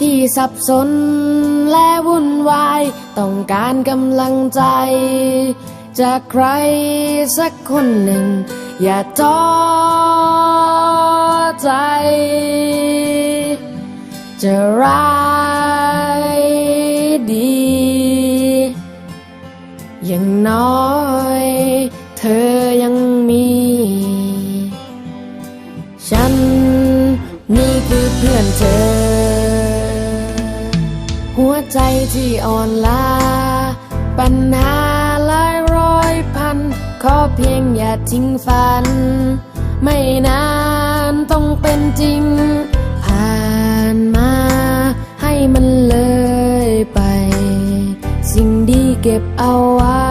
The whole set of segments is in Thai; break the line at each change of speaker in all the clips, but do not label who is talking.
ที่สับสนและวุ่นวาย ต้องการกำลังใจ จากใครสักคนหนึ่ง อย่าท้อใจ จะร้ายดี อย่างน้อยเธอยังมี ฉันนี่คือเพื่อนเธอ หัวใจที่อ่อนล้า ปัญหาหลายร้อยพัน ขอเพียงอย่าทิ้งฝัน ไม่นานต้องเป็นจริง ผ่านมาให้มันเลยไป สิ่งดีเก็บเอาไว้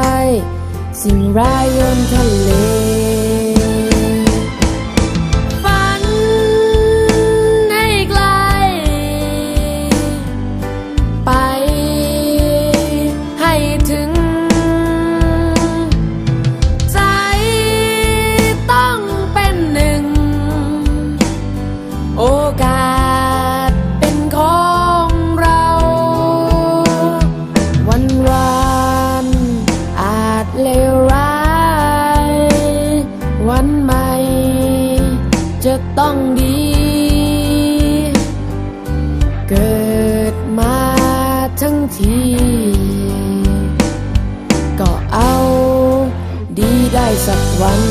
สิ่งร้ายโยนทะเล จะต้องดี เกิดมาทั้งที ก็เอาดีได้สักวัน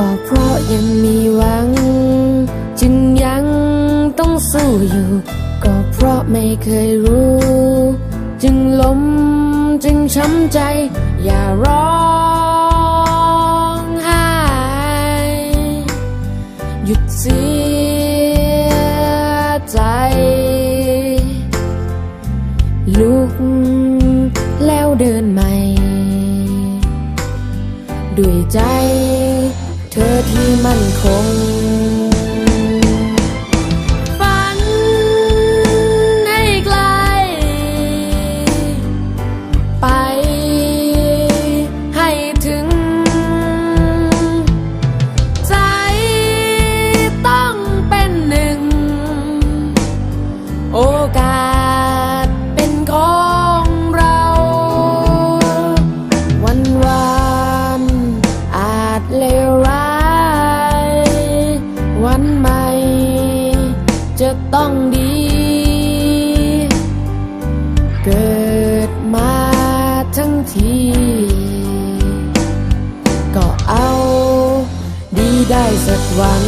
ก็เพราะยังมีหวัง จึงยังต้องสู้อยู่ ก็เพราะไม่เคยรู้ จึงล้มจึงช้ำใจ อย่าร้องไห้หยุดเสียใจ ลุกแล้วเดินใหม่ ด้วยใจ ที่มั่นคง ต้องดี เกิดมาทั้งที ก็เอาดีได้สักวัน